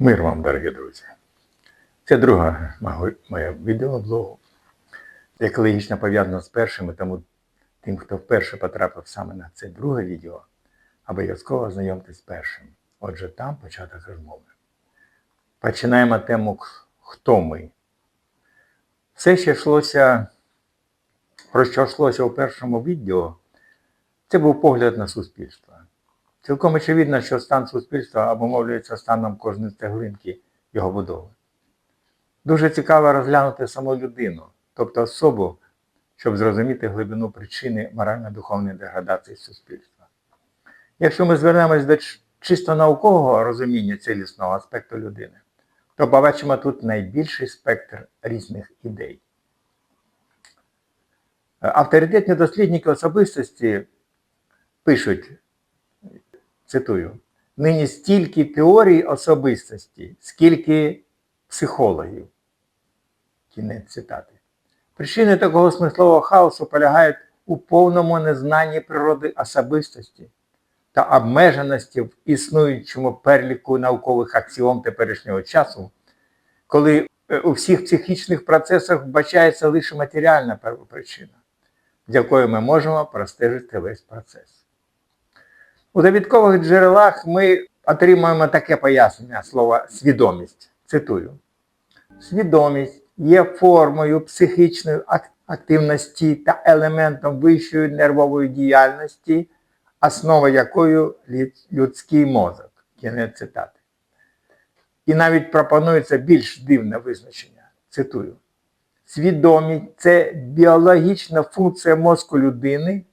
Мир вам, дорогі друзі. Це друга мого- моя відеоблогу, яке логічно пов'язано з першим, і тому тим, хто вперше потрапив саме на це друге відео, обов'язково знайомтесь з першим. Отже, там початок розмови. Починаємо тему Хто ми? Все, що йшлося, про що йшлося у першому відео, це був погляд на суспільство. Цілком очевидно, що стан суспільства обумовлюється станом кожної цеглинки його будови. Дуже цікаво розглянути саму людину, тобто особу, щоб зрозуміти глибину причини морально-духовної деградації суспільства. Якщо ми звернемось до чисто наукового розуміння цілісного аспекту людини, то побачимо тут найбільший спектр різних ідей. Авторитетні дослідники особистості пишуть, цитую, нині стільки теорій особистості, скільки психологів. Кінець цитати. Причини такого смислового хаосу полягають у повному незнанні природи особистості та обмеженості в існуючому переліку наукових аксіом теперішнього часу, коли е, у всіх психічних процесах вбачається лише матеріальна первопричина, з якою ми можемо простежити весь процес. У довідкових джерелах ми отримуємо таке пояснення слова свідомість. Цитую. Свідомість є формою психічної активності та елементом вищої нервової діяльності, основа якою людський мозок. Кінець цитати. І навіть пропонується більш дивне визначення. Цитую. Свідомість це біологічна функція мозку людини,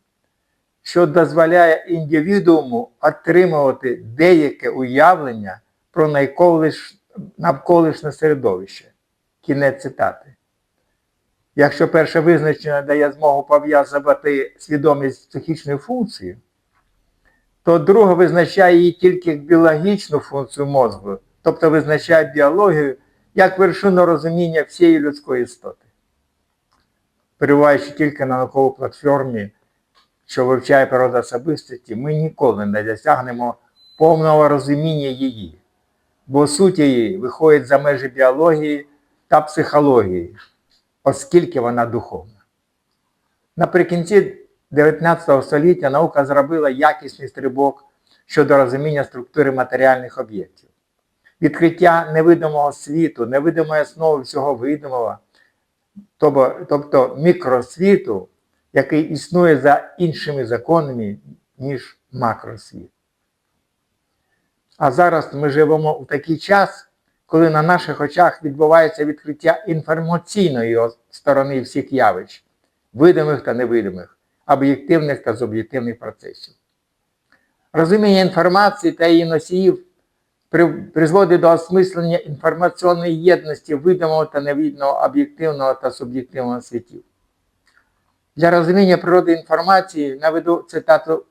що дозволяє індивідууму отримувати деяке уявлення про навколишнє середовище. Кінець цитати. Якщо перше визначення дає змогу пов'язувати свідомість з психічною функцією, то друге визначає її тільки як біологічну функцію мозку, тобто визначає біологію як вершину розуміння всієї людської істоти. Перебуваючи тільки на науковій платформі, що вивчає природу особистості, ми ніколи не досягнемо повного розуміння її, бо суть її виходить за межі біології та психології, оскільки вона духовна. Наприкінці 19 століття наука зробила якісний стрибок щодо розуміння структури матеріальних об'єктів. Відкриття невидимого світу, невидимої основи всього видимого, тобто, тобто мікросвіту, який існує за іншими законами, ніж макросвіт. А зараз ми живемо у такий час, коли на наших очах відбувається відкриття інформаційної сторони всіх явищ, видимих та невидимих, об'єктивних та суб'єктивних процесів. Розуміння інформації та її носіїв призводить до осмислення інформаційної єдності видимого та невидного об'єктивного та суб'єктивного світів. Для розуміння природи інформації наведу цитату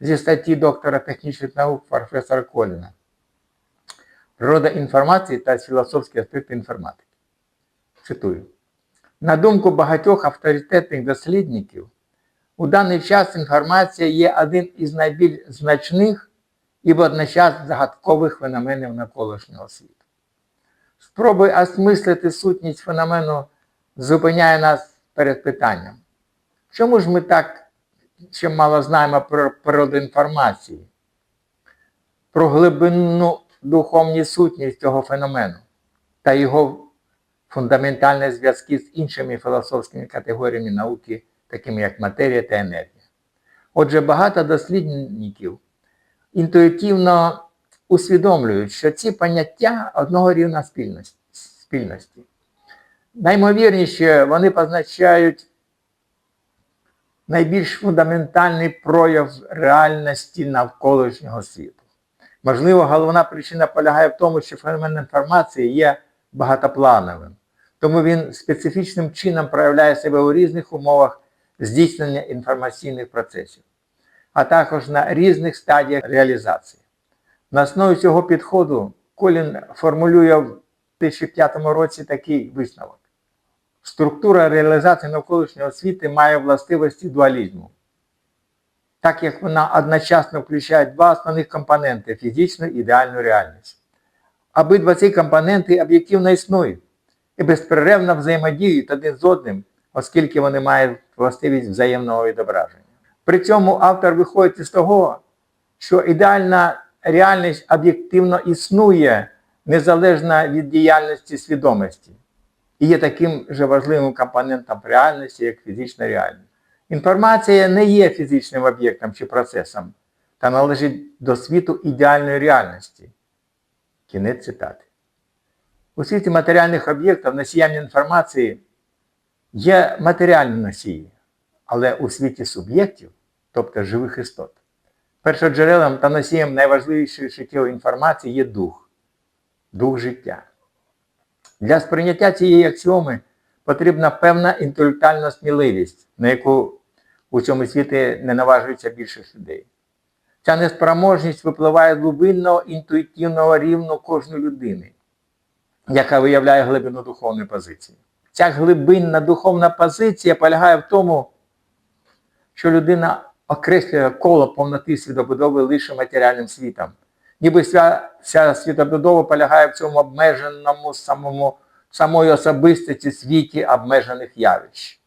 зі статті доктора технічних наук професора Коліна. Природа інформації та філософські аспекти інформатики. Цитую. На думку багатьох авторитетних дослідників, у даний час інформація є один із найбільш значних і водночас загадкових феноменів навколишнього світу. Спроби осмислити сутність феномену зупиняє нас перед питанням. Чому ж ми так ще мало знаємо про природу інформації, про глибинну духовну сутність цього феномену та його фундаментальні зв'язки з іншими філософськими категоріями науки, такими як матерія та енергія? Отже, багато дослідників інтуїтивно усвідомлюють, що ці поняття одного рівня спільності. Наймовірніше, вони позначають найбільш фундаментальний прояв реальності навколишнього світу. Можливо, головна причина полягає в тому, що феномен інформації є багатоплановим, тому він специфічним чином проявляє себе у різних умовах здійснення інформаційних процесів, а також на різних стадіях реалізації. На основі цього підходу Колін формулює в 2005 році такий висновок. Структура реалізації навколишнього світу має властивості дуалізму, так як вона одночасно включає два основних компоненти фізичну і ідеальну реальність. Обидва ці компоненти об'єктивно існують і безперервно взаємодіють один з одним, оскільки вони мають властивість взаємного відображення. При цьому автор виходить із того, що ідеальна реальність об'єктивно існує незалежно від діяльності свідомості і є таким же важливим компонентом реальності, як фізична реальність. Інформація не є фізичним об'єктом чи процесом та належить до світу ідеальної реальності. Кінець цитати. У світі матеріальних об'єктів носіям інформації є матеріальні носії, але у світі суб'єктів, тобто живих істот, першоджерелом та носієм найважливішої життєвої інформації є дух, дух життя. Для сприйняття цієї аксіоми потрібна певна інтелектуальна сміливість, на яку у цьому світі не наважується більшість людей. Ця неспроможність випливає з глибинного інтуїтивного рівну кожної людини, яка виявляє глибину духовної позиції. Ця глибинна духовна позиція полягає в тому, що людина окреслює коло повноти світобудови лише матеріальним світом. Ніби вся, вся світобудова полягає в цьому обмеженому самому, самої особистості світі обмежених явищ.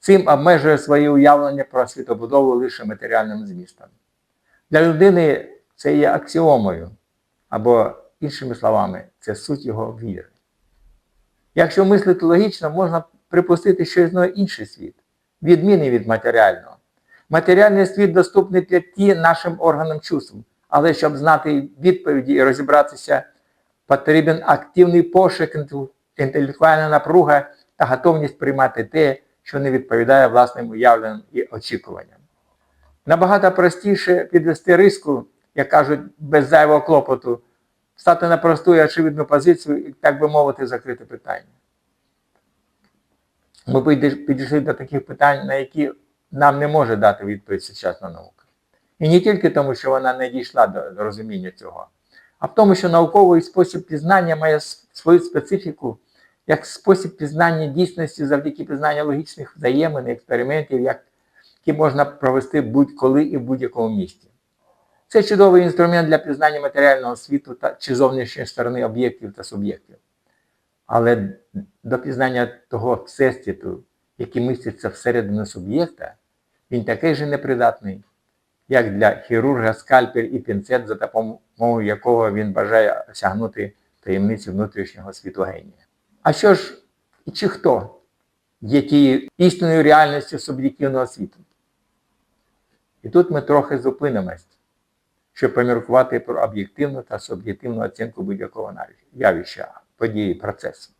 Цим обмежує своє уявлення про світобудову лише матеріальним змістом. Для людини це є аксіомою, або, іншими словами, це суть його віри. Якщо мислити логічно, можна припустити, що існує інший світ, відмінний від матеріального. Матеріальний світ доступний п'яти нашим органам чувств, але щоб знати відповіді і розібратися, потрібен активний пошук, інтелектуальна напруга та готовність приймати те, що не відповідає власним уявленням і очікуванням. Набагато простіше підвести риску, як кажуть, без зайвого клопоту, стати на просту і очевидну позицію і, так би мовити, закрити питання. Ми підійшли до таких питань, на які нам не може дати відповідь сучасна наука. І не тільки тому, що вона не дійшла до, розуміння цього, а в тому, що науковий спосіб пізнання має свою специфіку як спосіб пізнання дійсності завдяки пізнанню логічних взаємин експериментів, які можна провести будь-коли і в будь-якому місці. Це чудовий інструмент для пізнання матеріального світу та чи зовнішньої сторони об'єктів та суб'єктів. Але до пізнання того всесвіту, який міститься всередину суб'єкта, він такий же непридатний, як для хірурга скальпель і пінцет, за допомогою якого він бажає осягнути таємниці внутрішнього світу генія. А що ж і чи хто є тією істинною реальністю суб'єктивного світу? І тут ми трохи зупинимось, щоб поміркувати про об'єктивну та суб'єктивну оцінку будь-якого явища, події, процесу.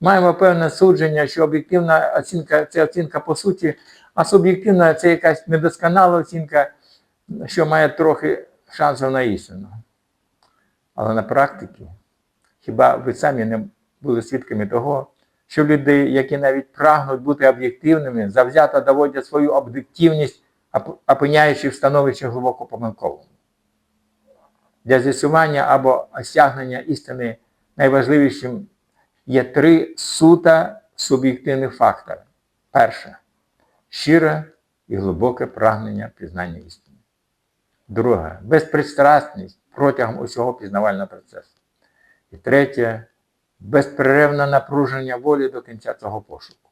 Маємо певне судження, що об'єктивна оцінка це оцінка по суті, а суб'єктивна це якась недосконала оцінка, що має трохи шансів на істину. Але на практиці, хіба ви самі не були свідками того, що люди, які навіть прагнуть бути об'єктивними, завзято доводять свою об'єктивність, опиняючи в становищі глибоко помилковому. Для з'ясування або осягнення істини найважливішим є три сута суб'єктивних фактори. Перше щире і глибоке прагнення пізнання істини. Друге безпристрасність протягом усього пізнавального процесу. І третє безперервне напруження волі до кінця цього пошуку.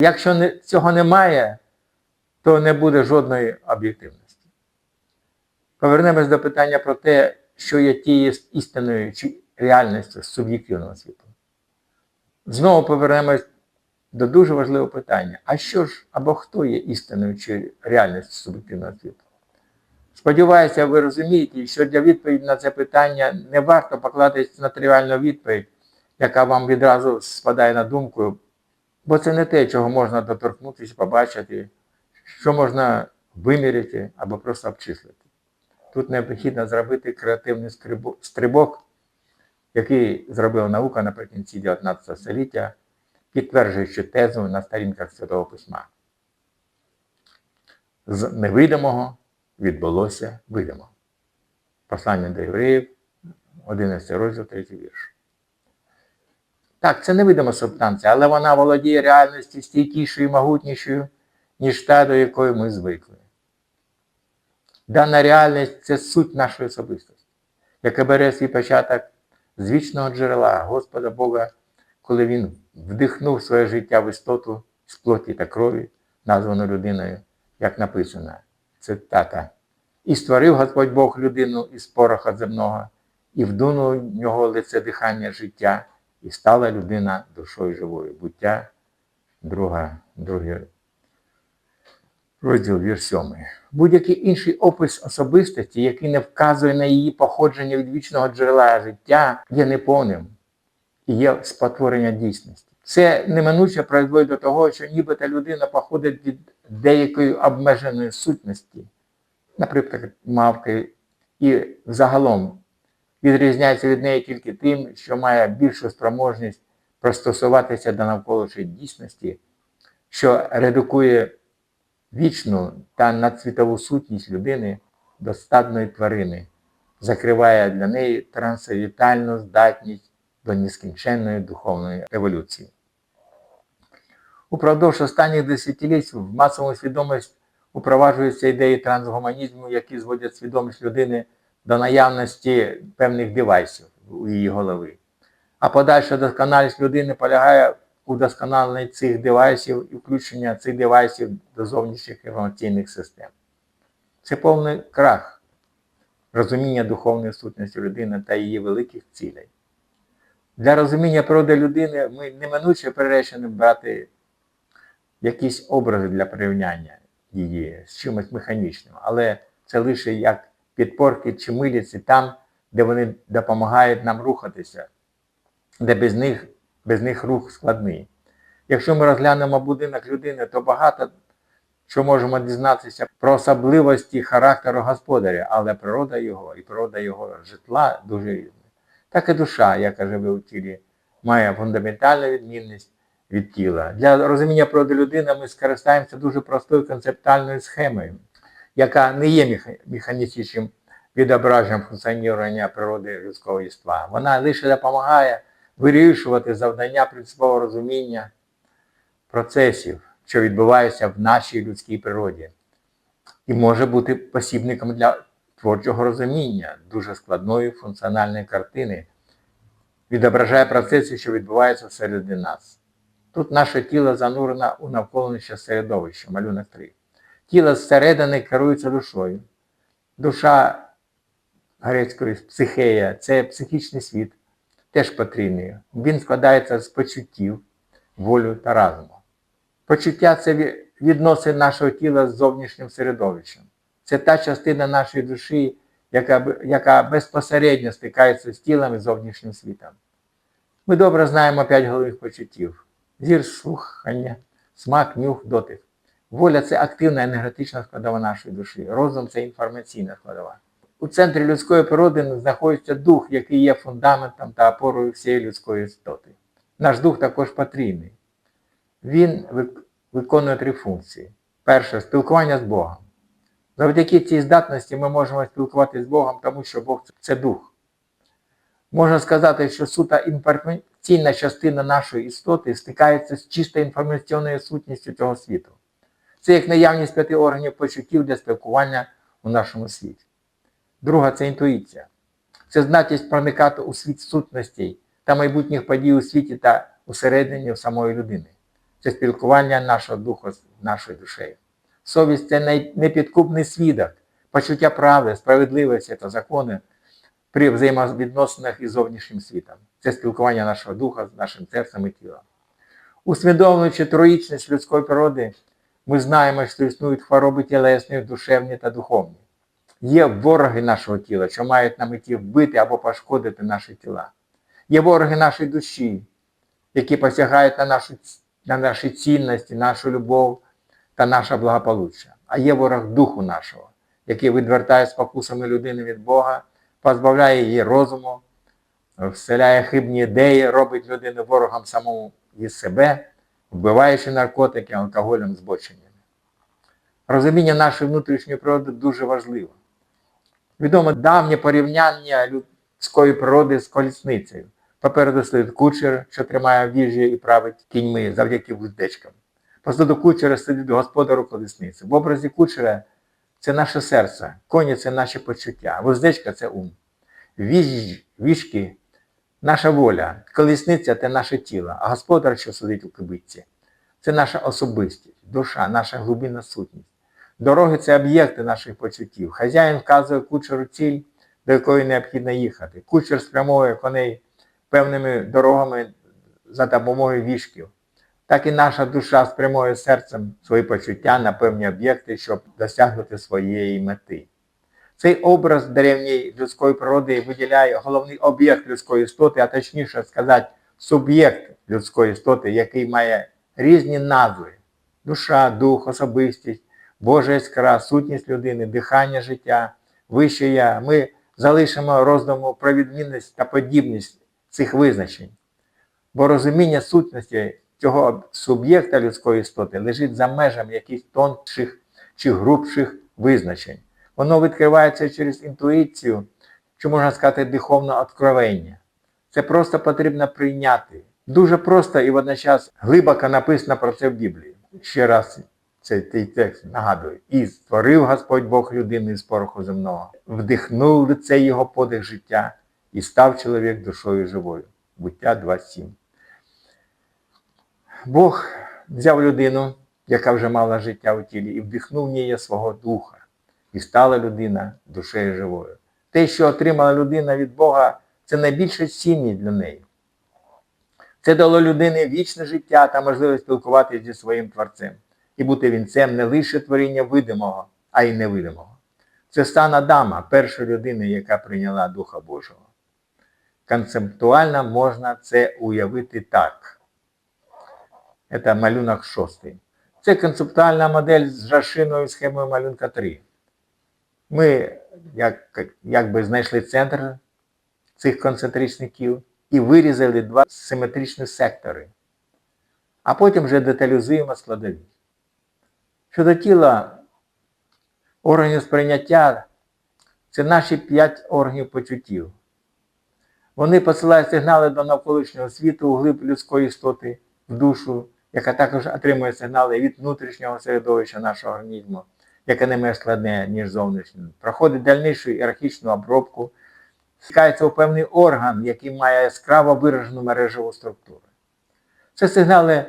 Якщо цього немає, то не буде жодної об'єктивності. Повернемось до питання про те, що є тією істинною чи реальністю суб'єктивного світу. Знову повернемось до дуже важливого питання: а що ж або хто є істинною чи реальністю суб'єктивного світу? Сподіваюся, ви розумієте, що для відповіді на це питання не варто покладатися на тривіальну відповідь, яка вам відразу спадає на думку, бо це не те, чого можна доторкнутися, побачити, що можна виміряти або просто обчислити. Тут необхідно зробити креативний стрибок, який зробила наука наприкінці 19 століття, підтверджуючи тезу на сторінках Святого Письма. З невидимого відбулося видимо. Послання до євреїв, 11 розділ, 3 вірш. Так, це невидима субстанція, але вона володіє реальністю стійкішою і могутнішою, ніж та, до якої ми звикли. Дана реальність це суть нашої особистості. яке бере свій початок з вічного джерела Господа Бога, коли Він вдихнув своє життя в істоту з плоті та крові, названу людиною, як написано, цитата. І створив Господь Бог людину із пороха земного, і вдунув в нього лице дихання життя, і стала людина душою живою. Буття, друга, другий розділ вірш 7. Будь-який інший опис особистості, який не вказує на її походження від вічного джерела життя, є неповним і є спотворення дійсності. Це неминуче призводить до того, що нібито людина походить від деякої обмеженої сутності, наприклад, мавки, і загалом відрізняється від неї тільки тим, що має більшу спроможність пристосуватися до навколишньої дійсності, що редукує вічну та надсвітову сутність людини до стадної тварини, закриває для неї трансцендентальну здатність до нескінченної духовної еволюції. Упродовж останніх десятиліть в масову свідомість упроваджуються ідеї трансгуманізму, які зводять свідомість людини до наявності певних девайсів у її голови. А подальша досконалість людини полягає у досконаленні цих девайсів і включення цих девайсів до зовнішніх інформаційних систем. Це повний крах розуміння духовної сутності людини та її великих цілей. Для розуміння природи людини ми неминуче приречені брати якісь образи для порівняння її з чимось механічним, але це лише як підпорки чи миліці там, де вони допомагають нам рухатися, де без них, без них рух складний. Якщо ми розглянемо будинок людини, то багато що можемо дізнатися про особливості характеру господаря, але природа його і природа його житла дуже різна. Так і душа, яка живе у тілі, має фундаментальну відмінність від тіла. Для розуміння природи людини ми скористаємося дуже простою концептуальною схемою, яка не є меха- механістичним відображенням функціонування природи людського єства. Вона лише допомагає вирішувати завдання принципового розуміння процесів, що відбуваються в нашій людській природі, і може бути посібником для творчого розуміння дуже складної функціональної картини, відображає процеси, що відбуваються всередині нас. Тут наше тіло занурено у навколишнє середовище, малюнок 3. Тіло зсередини керується душою. Душа грецької психея це психічний світ, теж потрійний. Він складається з почуттів, волю та разуму. Почуття це ві- відносин нашого тіла з зовнішнім середовищем. Це та частина нашої душі, яка, яка безпосередньо стикається з тілом і зовнішнім світом. Ми добре знаємо п'ять головних почуттів: зір, слухання, смак, нюх, дотик. Воля це активна енергетична складова нашої душі. Розум це інформаційна складова. У центрі людської природи знаходиться дух, який є фундаментом та опорою всієї людської істоти. Наш дух також потрійний. Він виконує три функції. Перше спілкування з Богом. Завдяки цій здатності ми можемо спілкуватися з Богом, тому що Бог це дух. Можна сказати, що сута інформаційна частина нашої істоти стикається з чисто інформаційною сутністю цього світу. Це як наявність п'яти органів почуттів для спілкування у нашому світі. Друга це інтуїція. Це здатність проникати у світ сутностей та майбутніх подій у світі та усередині самої людини. Це спілкування нашого духу з нашою душею. Совість це непідкупний свідок, почуття правди, справедливості та закону при взаємовідносинах із зовнішнім світом. Це спілкування нашого духа з нашим серцем і тілом. Усвідомлюючи троїчність людської природи, ми знаємо, що існують хвороби тілесні, душевні та духовні. Є вороги нашого тіла, що мають на меті вбити або пошкодити наші тіла. Є вороги нашої душі, які посягають на, нашу, на наші цінності, нашу любов та наше благополуччя. А є ворог духу нашого, який відвертає спокусами людини від Бога, позбавляє її розуму, вселяє хибні ідеї, робить людину ворогом самому із себе, вбиваючи наркотики, алкоголем, збоченнями. Розуміння нашої внутрішньої природи дуже важливо. Відомо давнє порівняння людської природи з колісницею. Попереду стоїть кучер, що тримає віжі і править кіньми завдяки вуздечкам. Позаду кучера сидить господар у колісниці. В образі кучера це наше серце, коні це наші почуття, вуздечка це ум. Віж, вішки наша воля, колісниця це наше тіло, а господар, що сидить у кибитці, це наша особистість, душа, наша глибинна сутність. Дороги це об'єкти наших почуттів. Хазяїн вказує кучеру ціль, до якої необхідно їхати. Кучер спрямовує коней певними дорогами за допомогою вішків. Так і наша душа спрямує серцем свої почуття на певні об'єкти, щоб досягнути своєї мети. Цей образ древньої людської природи виділяє головний об'єкт людської істоти, а точніше сказати, суб'єкт людської істоти, який має різні назви: душа, дух, особистість, Божа іскра, сутність людини, дихання життя, вище я. Ми залишимо роздуму про відмінність та подібність цих визначень. Бо розуміння сутності цього суб'єкта людської істоти лежить за межами якихось тонших чи грубших визначень. Воно відкривається через інтуїцію, чи можна сказати, духовне откровення. Це просто потрібно прийняти. Дуже просто і водночас глибоко написано про це в Біблії. Ще раз цей, цей текст нагадую. І створив Господь Бог людину із пороху земного, вдихнув в лице його подих життя і став чоловік душою живою. Буття 2.7. Бог взяв людину, яка вже мала життя у тілі, і вдихнув в неї свого духа, і стала людина душею живою. Те, що отримала людина від Бога, це найбільше цінність для неї. Це дало людині вічне життя та можливість спілкуватися зі своїм Творцем і бути вінцем не лише творіння видимого, а й невидимого. Це стан Адама, першої людини, яка прийняла Духа Божого. Концептуально можна це уявити так. Це малюнок шостий. Це концептуальна модель з розширеною схемою малюнка 3. Ми як, якби знайшли центр цих концентричних кіл і вирізали два симетричні сектори, а потім вже деталізуємо складові. Щодо тіла органів сприйняття, це наші п'ять органів почуттів. Вони посилають сигнали до навколишнього світу у глиб людської істоти, в душу, яка також отримує сигнали від внутрішнього середовища нашого організму, яке не менш складне, ніж зовнішнє. Проходить дальнішу ієрархічну обробку, стикається у певний орган, який має яскраво виражену мережеву структуру. Це сигнали,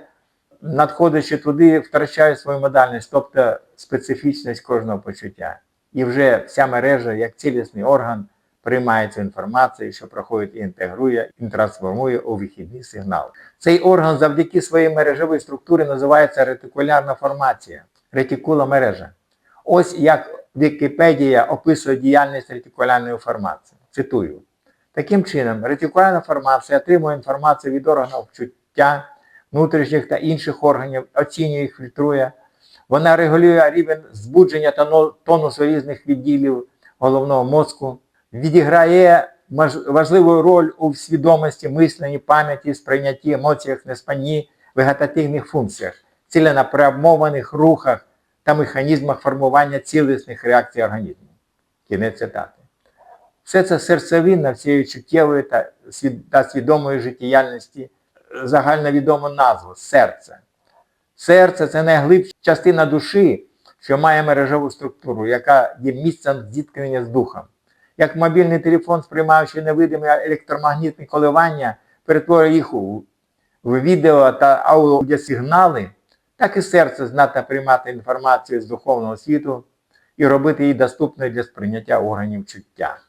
надходячи туди, втрачають свою модальність, тобто специфічність кожного почуття. І вже вся мережа, як цілісний орган, приймає цю інформацію, що проходить і інтегрує, і трансформує у вихідний сигнал. Цей орган завдяки своїй мережевій структурі називається ретикулярна формація, ретикула мережа. Ось як Вікіпедія описує діяльність ретикулярної формації. Цитую. Таким чином, ретикулярна формація отримує інформацію від органів чуття, внутрішніх та інших органів, оцінює їх, фільтрує. Вона регулює рівень збудження та тонусу різних відділів головного мозку, відіграє важливу роль у свідомості, мисленні, пам'яті, сприйнятті, емоціях, неспанні, вегетативних функціях, ціленапрямованих рухах та механізмах формування цілісних реакцій організму. Кінець цитати. Все це серцевинна всієї чуттєвої та, та свідомої життєдіяльності, загальновідому назву серце. Серце це найглибша частина душі, що має мережеву структуру, яка є місцем зіткнення з духом. Як мобільний телефон, сприймаючи невидимі електромагнітні коливання, перетворює їх у відео та аудіосигнали, так і серце знатне приймати інформацію з духовного світу і робити її доступною для сприйняття органів чуття.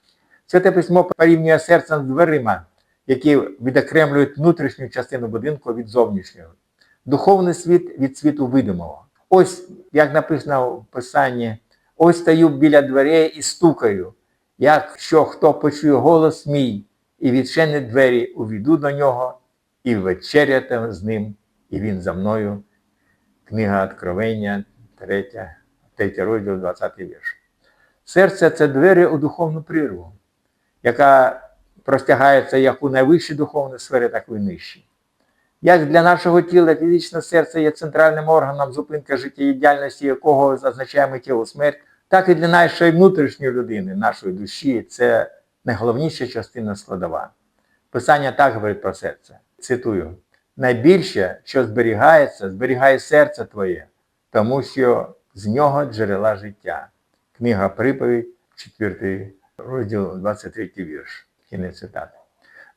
Святе письмо порівнює серце з дверима, які відокремлюють внутрішню частину будинку від зовнішнього. Духовний світ від світу видимого. Ось, як написано в Писанні, ось стою біля дверей і стукаю. Якщо хто почує голос мій і відчинить двері, увійду до нього і вечеряти з ним, і він за мною. Книга Откровення, 3, 3 розділ, 20 вірш. Серце це двері у духовну прірву, яка простягається як у найвищій духовній сфері, так і в нижчій. Як для нашого тіла фізичне серце є центральним органом зупинка життєдіяльності, якого означає тіло смерть, так і для нашої внутрішньої людини, нашої душі, це найголовніша частина складова. Писання так говорить про серце. Цитую: найбільше, що зберігається, зберігає серце твоє, тому що з нього джерела життя. Книга Приповідь, 4 розділ, 23 вірш. Кінець цитати.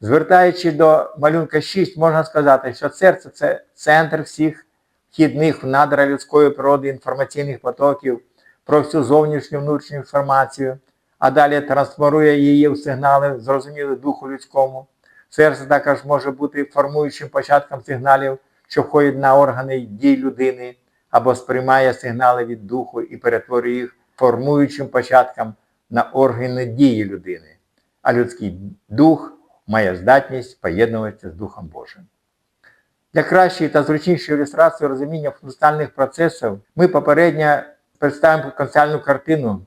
Звертаючи до малюнка 6, можна сказати, що серце це центр всіх вхідних в надра людської природи інформаційних потоків про всю зовнішню внутрішню інформацію, а далі трансформує її в сигнали, зрозумілі духу людському. Серце також може бути формуючим початком сигналів, що входять на органи дій людини, або сприймає сигнали від духу і перетворює їх формуючим початком на органи дії людини. А людський дух має здатність поєднуватися з Духом Божим. Для кращої та зручнішої ілюстрації розуміння фундаментальних процесів ми попередньо представимо концептуальну картину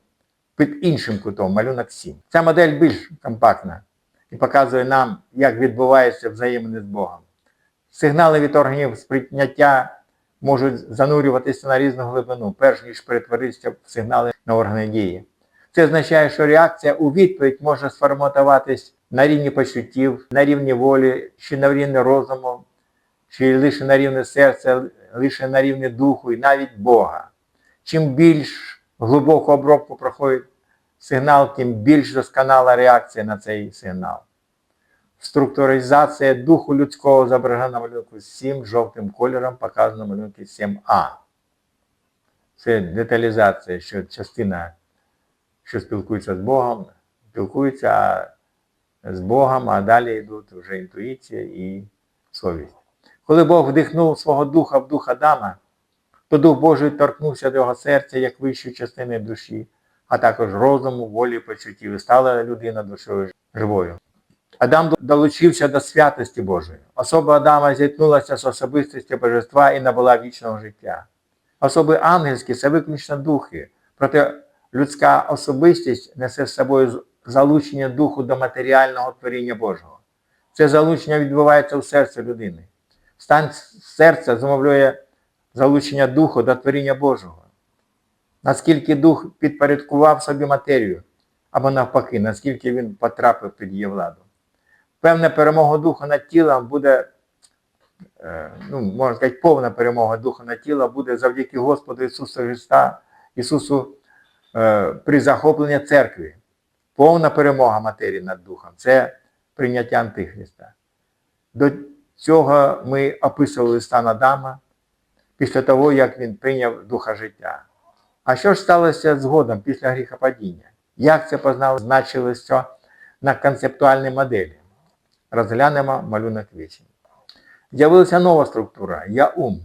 під іншим кутом, малюнок 7. Ця модель більш компактна і показує нам, як відбувається взаємини з Богом. Сигнали від органів сприйняття можуть занурюватися на різну глибину, перш ніж перетворитися в сигнали на органи дії. Це означає, що реакція у відповідь може сформатуватись на рівні почуттів, на рівні волі, чи на рівні розуму, чи лише на рівні серця, лише на рівні духу і навіть Бога. Чим більш глибоку обробку проходить сигнал, тим більш досконала реакція на цей сигнал. Структуризація духу людського зображена на малюнку 7 жовтим кольором, показано на малюнку 7А. Це деталізація, що частина, що спілкується з Богом, спілкується з Богом, а далі йдуть вже інтуїція і совість. Коли Бог вдихнув свого духа в дух Адама, то Дух Божий торкнувся до його серця як вищої частини душі, а також розуму, волі, почуттів, і стала людина душою живою. Адам долучився до святості Божої. Особа Адама зіткнулася з особистості божества і набула вічного життя. Особи ангельські це виключно духи, проте людська особистість несе з собою залучення духу до матеріального творіння Божого. Це залучення відбувається у серці людини. Стан серця зумовлює залучення духу до творіння Божого. Наскільки дух підпорядкував собі матерію, або навпаки, наскільки він потрапив під її владу. Певна перемога духу над тілом буде, е, ну, можна сказати, повна перемога духу над тілом буде завдяки Господу Ісусу Христа, Ісусу е, при захопленні церкви. Повна перемога матерії над духом це прийняття Антихриста. До цього ми описували стан Адама після того, як він прийняв духа життя. А що ж сталося згодом після гріхопадіння? Як це позначилося на концептуальній моделі? Розглянемо малюнок 8. З'явилася нова структура я ум,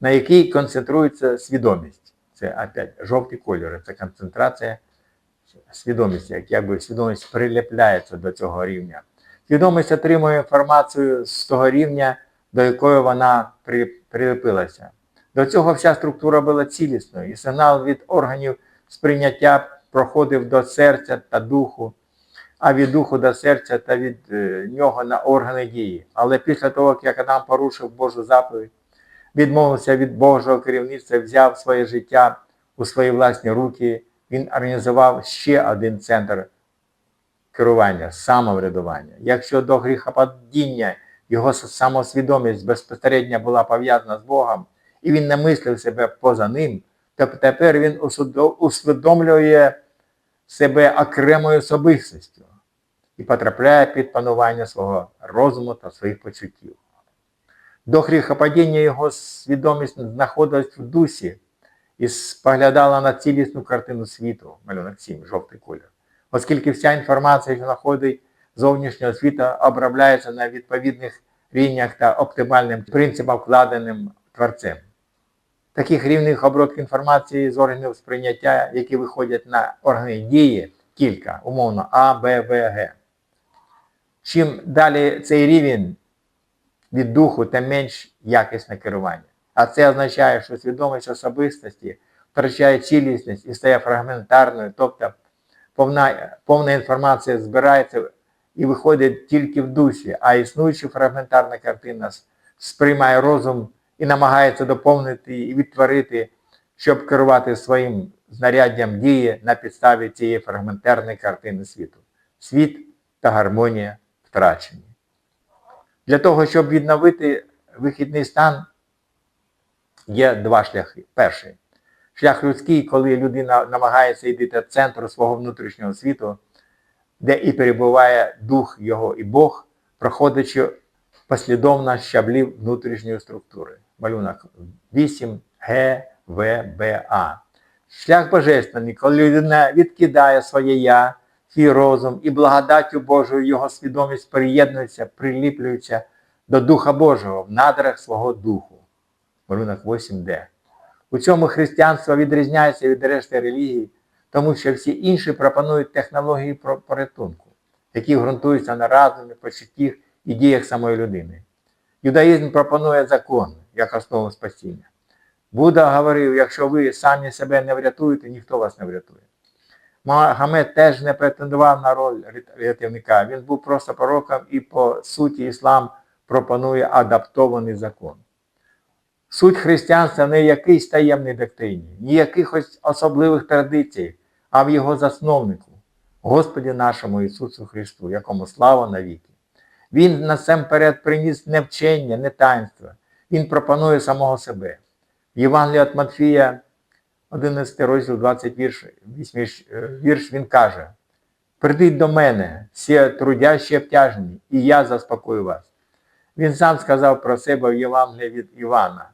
на якій концентрується свідомість. Це опять жовті кольори, це концентрація свідомості, як якби свідомість приліпляється до цього рівня. Свідомість отримує інформацію з того рівня, до якої вона прилепилася. До цього вся структура була цілісною, і сигнал від органів сприйняття проходив до серця та духу, а від духу до серця та від е, нього на органи дії. Але після того, як Адам порушив Божу заповідь, відмовився від Божого керівництва, взяв своє життя у свої власні руки, він організував ще один центр керування, самоврядування. Якщо до гріхопадіння його самосвідомість безпосередньо була пов'язана з Богом, і він не мислив себе поза ним, то тепер він усвідомлює себе окремою особистістю і потрапляє під панування свого розуму та своїх почуттів. До гріхопадіння його свідомість знаходилась в дусі і споглядала на цілісну картину світу, малюнок 7, жовтий колір. Оскільки вся інформація, що знаходить зовнішнього світу, обробляється на відповідних рівнях та оптимальним принципам, вкладеним творцем. Таких рівних обробки інформації з органів сприйняття, які виходять на органи дії, кілька, умовно А, Б, В, Г. Чим далі цей рівень від духу, тим менш якісне керування. А це означає, що свідомість особистості втрачає цілісність і стає фрагментарною, тобто повна, повна інформація збирається і виходить тільки в душі, а існуюча фрагментарна картина сприймає розум і намагається доповнити і відтворити, щоб керувати своїм знаряддям дії на підставі цієї фрагментарної картини світу. Світ та гармонія втрачені. Для того, щоб відновити вихідний стан, є два шляхи. Перший шлях людський, коли людина намагається йти до центру свого внутрішнього світу, де і перебуває дух його і Бог, проходячи послідовно щаблів внутрішньої структури. Малюнок 8 Г, В, Б, А. Шлях божественний, коли людина відкидає своє я, свій розум і благодаттю Божою його свідомість приєднується, приліплюється до Духа Божого в надрах свого духу. Малюнок 8Д. У цьому християнство відрізняється від решти релігій, тому що всі інші пропонують технології порятунку, які ґрунтуються на разумі, почуттях і діях самої людини. Юдаїзм пропонує закон як основу спасіння. Будда говорив, якщо ви самі себе не врятуєте, ніхто вас не врятує. Магомед теж не претендував на роль рятівника. Він був просто пророком і по суті іслам пропонує адаптований закон. Суть християнства не в якійсь таємній доктрині, ні якихось особливих традицій, а в його засновнику, Господі нашому Ісусу Христу, якому слава навіки. Він насамперед приніс не вчення, не таїнство. Він пропонує самого себе. В Євангелії від Матфія, 11 розділ, 20 вірш, 8 вірш, е, він каже: Придіть до мене, всі трудящі обтяжені, і я заспокою вас. Він сам сказав про себе в Євангелії від Івана,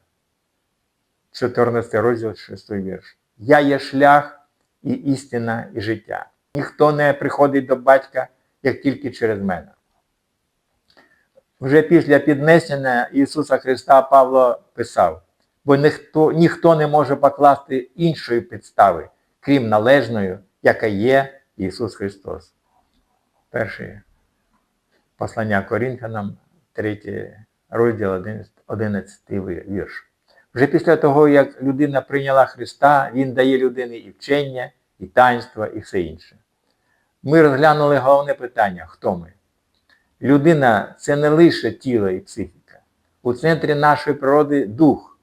14 розділ, 6 вірш. Я є шлях і істина, і життя. Ніхто не приходить до батька, як тільки через мене. Вже після піднесення Ісуса Христа Павло писав, бо ніхто, ніхто не може покласти іншої підстави, крім належної, яка є Ісус Христос. Перше послання Корінфянам, 3 розділ 11 вірш. Вже після того, як людина прийняла Христа, Він дає людині і вчення, і таїнства, і все інше. Ми розглянули головне питання, хто ми? Людина це не лише тіло і психіка. У центрі нашої природи дух,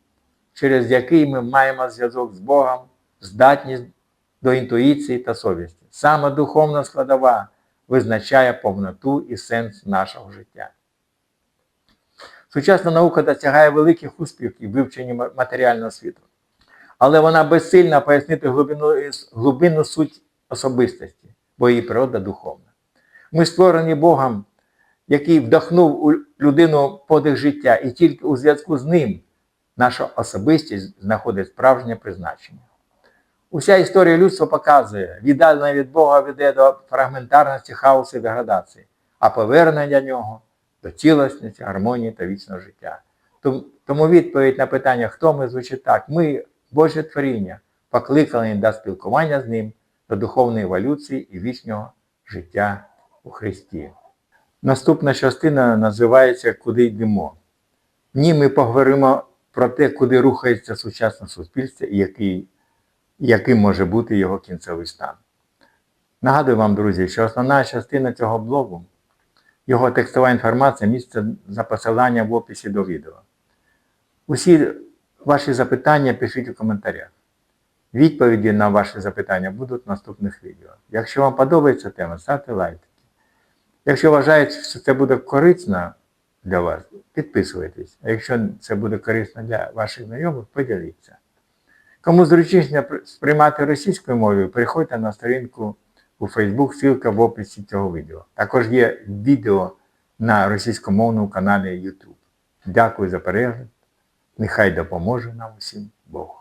через який ми маємо зв'язок з Богом, здатність до інтуїції та совісті. Саме духовна складова визначає повноту і сенс нашого життя. Сучасна наука досягає великих успіхів в вивченні матеріального світу, але вона безсильна пояснити глибину, глибинну суть особистості, бо її природа духовна. Ми створені Богом, який вдохнув у людину подих життя, і тільки у зв'язку з ним наша особистість знаходить справжнє призначення. Уся історія людства показує, віддалення від Бога веде до фрагментарності хаосу і деградації, а повернення нього до цілісності, гармонії та вічного життя. Тому відповідь на питання, хто ми звучить так, ми, Боже творіння, покликані до спілкування з ним, до духовної еволюції і вічного життя у Христі. Наступна частина називається Куди йдемо. В ній ми поговоримо про те, куди рухається сучасне суспільство і який, яким може бути його кінцевий стан. Нагадую вам, друзі, що основна частина цього блогу, його текстова інформація міститься за посиланням в описі до відео. Усі ваші запитання пишіть у коментарях. Відповіді на ваші запитання будуть в наступних відео. Якщо вам подобається тема, ставте лайк. Якщо вважаєте, що це буде корисно для вас, підписуйтесь. А якщо це буде корисно для ваших знайомих, поділіться. Кому зручніше сприймати російською мовою, переходьте на сторінку у Facebook, ссылка в описі цього відео. Також є відео на російськомовному каналі YouTube. Дякую за перегляд. Нехай допоможе нам усім Бог.